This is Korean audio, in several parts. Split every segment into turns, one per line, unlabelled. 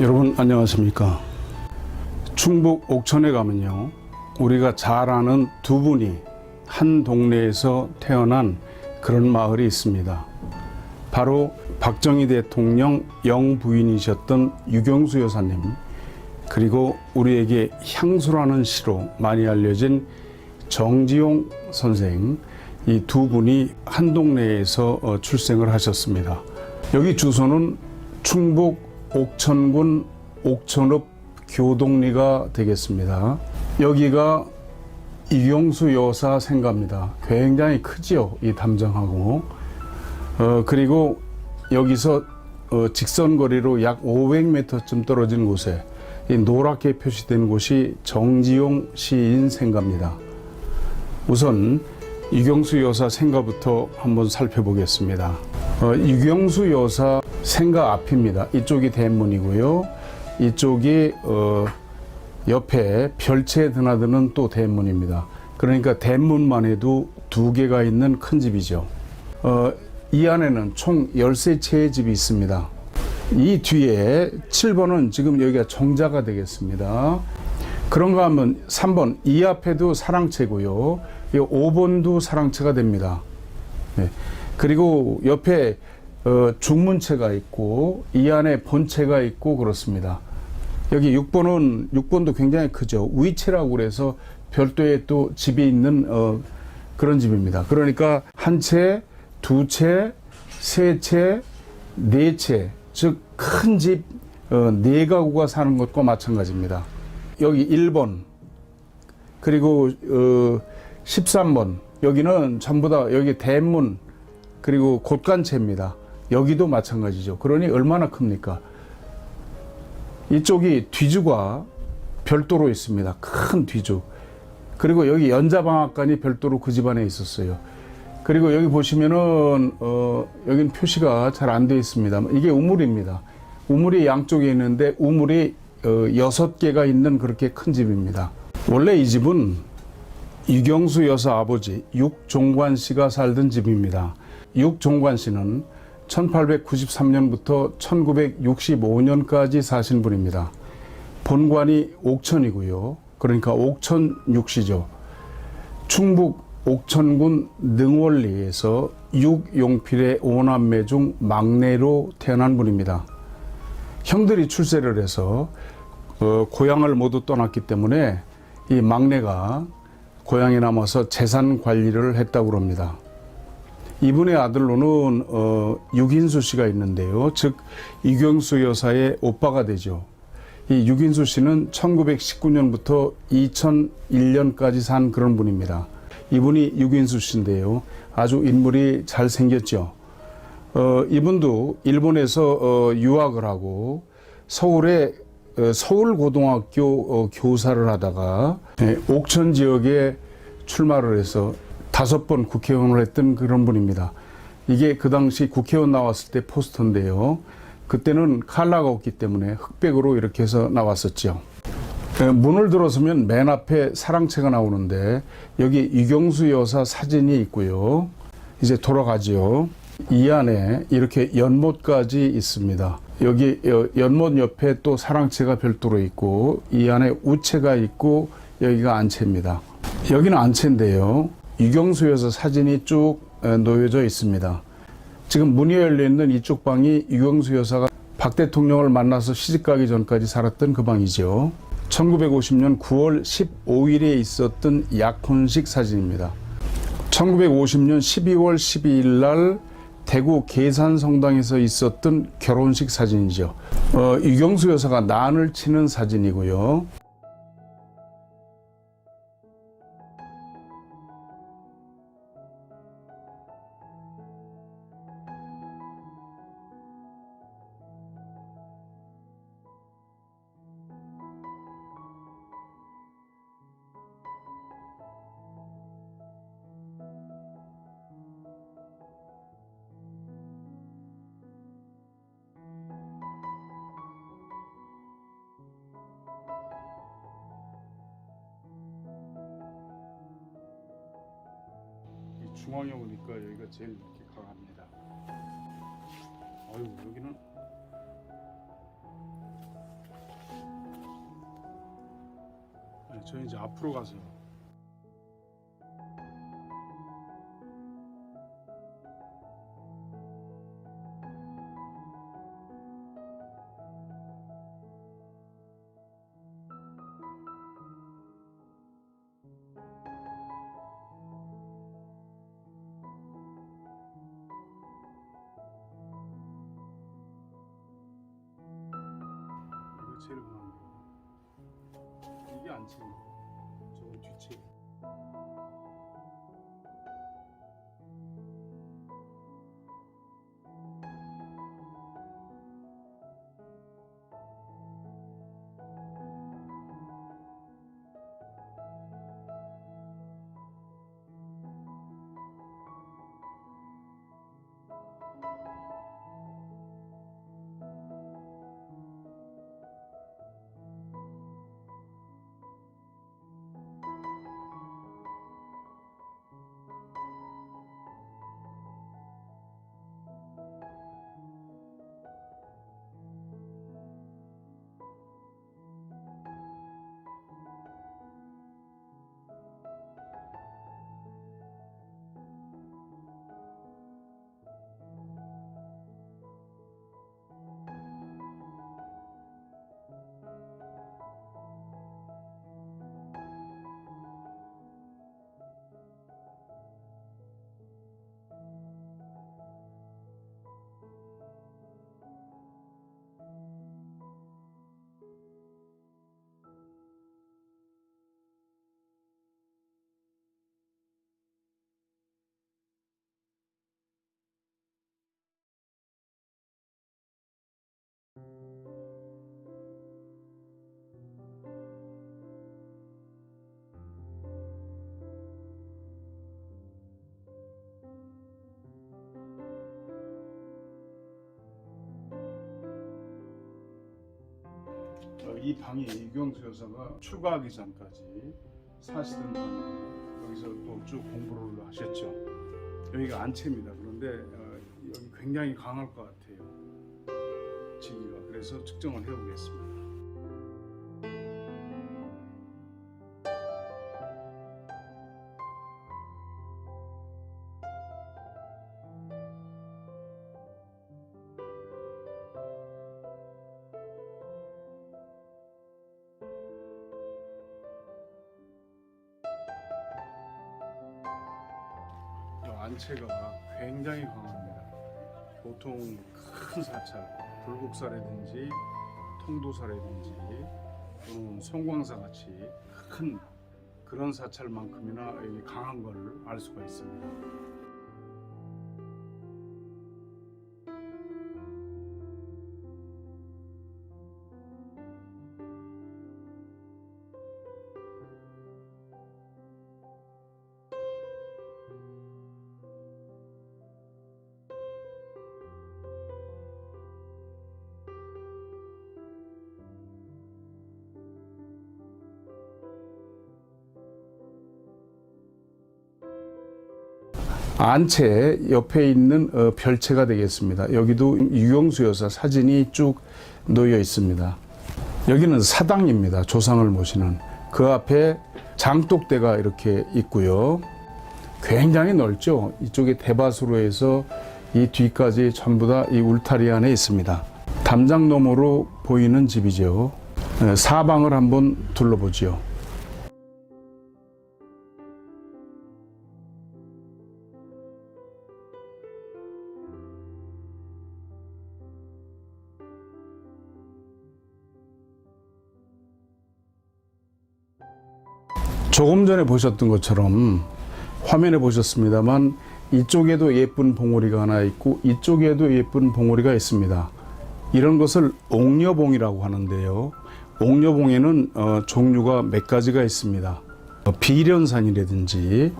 여러분 안녕하십니까 충북 옥천에 가면요 우리가 잘 아는 두 분이 한 동네에서 태어난 그런 마을이 있습니다 바로 박정희 대통령 영부인이셨던 유경수 여사님 그리고 우리에게 향수라는 시로 많이 알려진 정지용 선생 이 두 분이 한 동네에서 어, 출생을 하셨습니다. 여기 주소는 충북 옥천군 옥천읍 교동리가 되겠습니다. 여기가 이경수 여사 생가입니다. 굉장히 크지요, 이 담장하고. 어, 그리고 여기서 어, 직선거리로 약 500m쯤 떨어진 곳에 이 노랗게 표시된 곳이 정지용 시인 생가입니다. 우선 유경수 여사 생가부터 한번 살펴보겠습니다. 어, 유경수 여사 생가 앞입니다. 이쪽이 대문이고요. 이쪽이 어, 옆에 별채 드나드는 또 대문입니다. 그러니까 대문만 해도 두 개가 있는 큰 집이죠. 어, 이 안에는 총 13채의 집이 있습니다. 이 뒤에 7번은 지금 여기가 정자가 되겠습니다. 그런가 하면 3번 이 앞에도 사랑채고요. 이 5번도 사랑채가 됩니다. 네. 그리고 옆에 어, 중문채가 있고 이 안에 본채가 있고 그렇습니다. 여기 6번은 6번도 굉장히 크죠. 위채라고 그래서 별도의 또 집이 있는 어, 그런 집입니다. 그러니까 한 채, 두 채, 세 채, 네 채, 즉 큰 집 어, 네 가구가 사는 것과 마찬가지입니다. 여기 1번 그리고 어, 13번 여기는 전부 다 여기 대문 그리고 곳간채입니다. 여기도 마찬가지죠. 그러니 얼마나 큽니까? 이쪽이 뒤주가 별도로 있습니다. 큰 뒤주. 그리고 여기 연자방앗간이 별도로 그 집안에 있었어요. 그리고 여기 보시면은 어 여기는 표시가 잘 안 되어 있습니다. 이게 우물입니다. 우물이 양쪽에 있는데 우물이 어 여섯 개가 있는 그렇게 큰 집입니다. 원래 이 집은 이경수 여사 아버지 육종관 씨가 살던 집입니다. 육종관 씨는 1893년부터 1965년까지 사신 분입니다. 본관이 옥천이고요. 그러니까 옥천육시죠. 충북 옥천군 능월리에서 육용필의 오남매 중 막내로 태어난 분입니다. 형들이 출세를 해서 어, 고향을 모두 떠났기 때문에 이 막내가 고향에 남아서 재산 관리를 했다고 합니다. 이분의 아들로는 어, 유긴수 씨가 있는데요. 즉 이경수 여사의 오빠가 되죠. 이 유긴수 씨는 1919년부터 2001년까지 산 그런 분입니다. 이분이 유긴수 씨인데요. 아주 인물이 잘 생겼죠. 어, 이분도 일본에서 어, 유학을 하고 서울에 어, 서울고등학교 어, 교사를 하다가 예, 옥천 지역에 출마를 해서 다섯 번 국회의원을 했던 그런 분입니다. 이게 그 당시 국회의원 나왔을 때 포스터인데요. 그때는 칼라가 없기 때문에 흑백으로 이렇게 해서 나왔었죠. 예, 문을 들어서면 맨 앞에 사랑채가 나오는데 여기 이경수 여사 사진이 있고요. 이제 돌아가지요. 이 안에 이렇게 연못까지 있습니다. 여기 여- 연못 옆에 또 사랑채가 별도로 있고 이 안에 우채가 있고 여기가 안채입니다. 여기는 안채인데요. 이경수 여사 사진이 쭉 에, 놓여져 있습니다. 지금 문이 열려 있는 이쪽 방이 유경수 여사가 박 대통령을 만나서 시집가기 전까지 살았던 그 방이죠. 1950년 9월 15일에 있었던 약혼식 사진입니다. 1950년 12월 12일 날 대구 계산성당에서 있었던 결혼식 사진이죠. 어, 유경수 여사가 난을 치는 사진이고요. 중앙에 오니까 여기가 제일 이렇게 강합니다. 아유 여기는 네, 저희 이제 앞으로 가서 거 제일 강한 거. 이게 안 채는 거. 저건 뒤채. 이 방이 유경수 여사가 출가하기 전까지 사시던 방이에요. 여기서 또 쭉 공부를 하셨죠. 여기가 안채입니다. 그런데 어, 여기 굉장히 강할 것 같아요. 지기가 그래서 측정을 해보겠습니다. 안채가 굉장히 강합니다. 보통 큰 사찰, 불국사라든지 통도사라든지 또는 송광사 같이 큰 그런 사찰만큼이나 강한 걸 알 수가 있습니다. 안채 옆에 있는 어, 별채가 되겠습니다. 여기도 유영수 여사 사진이 쭉 놓여 있습니다. 여기는 사당입니다. 조상을 모시는 그 앞에 장독대가 이렇게 있고요. 굉장히 넓죠. 이쪽에 대밭으로 해서 이 뒤까지 전부 다 이 울타리 안에 있습니다. 담장 너머로 보이는 집이죠. 네, 사방을 한번 둘러보지요. 조금 전에 보셨던 것처럼 화면에 보셨습니다만 이쪽에도 예쁜 봉오리가 하나 있고 이쪽에도 예쁜 봉오리가 있습니다. 이런 것을 옥녀봉이라고 하는데요. 옥녀봉에는 어, 종류가 몇 가지가 있습니다. 어, 비련산이라든지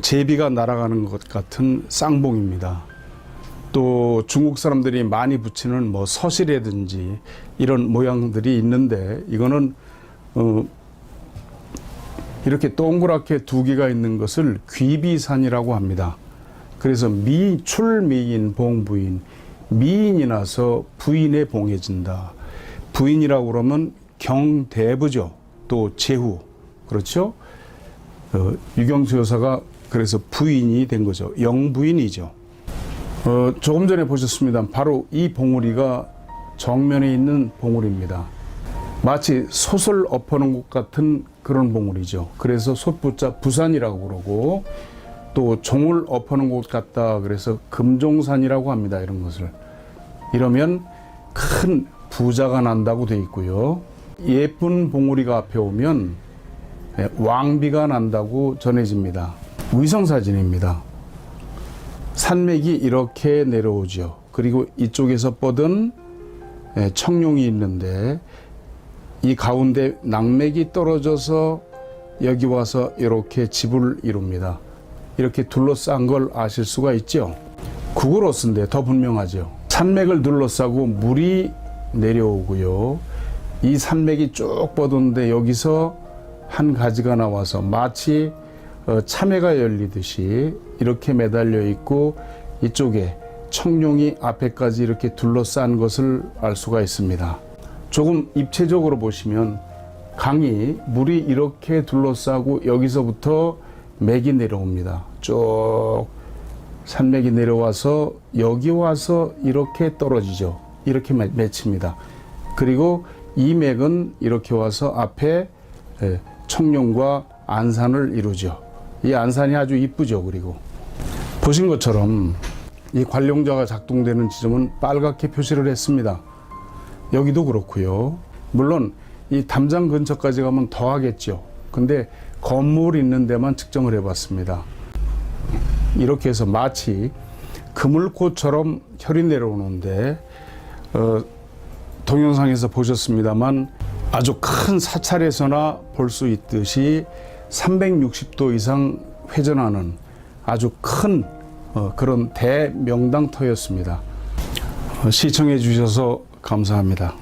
제비가 날아가는 것 같은 쌍봉입니다. 또 중국 사람들이 많이 붙이는 뭐 서시라든지 이런 모양들이 있는데 이거는 어, 이렇게 동그랗게 두 개가 있는 것을 귀비산이라고 합니다. 그래서 미, 출미인 봉부인, 미인이 나서 부인에 봉해진다. 부인이라고 그러면 경대부죠. 또 제후, 그렇죠? 어, 유경수 여사가 그래서 부인이 된 거죠. 영부인이죠. 어, 조금 전에 보셨습니다. 바로 이 봉우리가 정면에 있는 봉우리입니다. 마치 솥을 엎어놓은 것 같은 그런 봉우리죠. 그래서 솥부자 부산이라고 그러고 또 종을 엎어놓은 것 같다. 그래서 금종산이라고 합니다. 이런 것을. 이러면 큰 부자가 난다고 돼 있고요. 예쁜 봉우리가 앞에 오면 예, 왕비가 난다고 전해집니다. 위성 사진입니다. 산맥이 이렇게 내려오죠. 그리고 이쪽에서 뻗은 예, 청룡이 있는데 이 가운데 낙맥이 떨어져서 여기 와서 이렇게 집을 이룹니다. 이렇게 둘러싼 걸 아실 수가 있죠. 구글어스인데 더 분명하죠. 산맥을 둘러싸고 물이 내려오고요. 이 산맥이 쭉 뻗었는데 여기서 한 가지가 나와서 마치 어, 참외가 열리듯이 이렇게 매달려 있고 이쪽에 청룡이 앞에까지 이렇게 둘러싼 것을 알 수가 있습니다. 조금 입체적으로 보시면 강이 물이 이렇게 둘러싸고 여기서부터 맥이 내려옵니다. 쭉 산맥이 내려와서 여기 와서 이렇게 떨어지죠. 이렇게 맺- 맺힙니다. 그리고 이 맥은 이렇게 와서 앞에 예, 청룡과 안산을 이루죠. 이 안산이 아주 이쁘죠. 그리고 보신 것처럼 이 관룡자가 작동되는 지점은 빨갛게 표시를 했습니다. 여기도 그렇고요. 물론 이 담장 근처까지 가면 더 하겠죠. 근데 건물 있는 데만 측정을 해봤습니다. 이렇게 해서 마치 그물꽃처럼 혈이 내려오는데 어, 동영상에서 보셨습니다만 아주 큰 사찰에서나 볼 수 있듯이 360도 이상 회전하는 아주 큰 어, 그런 대명당터였습니다. 어, 시청해 주셔서 감사합니다.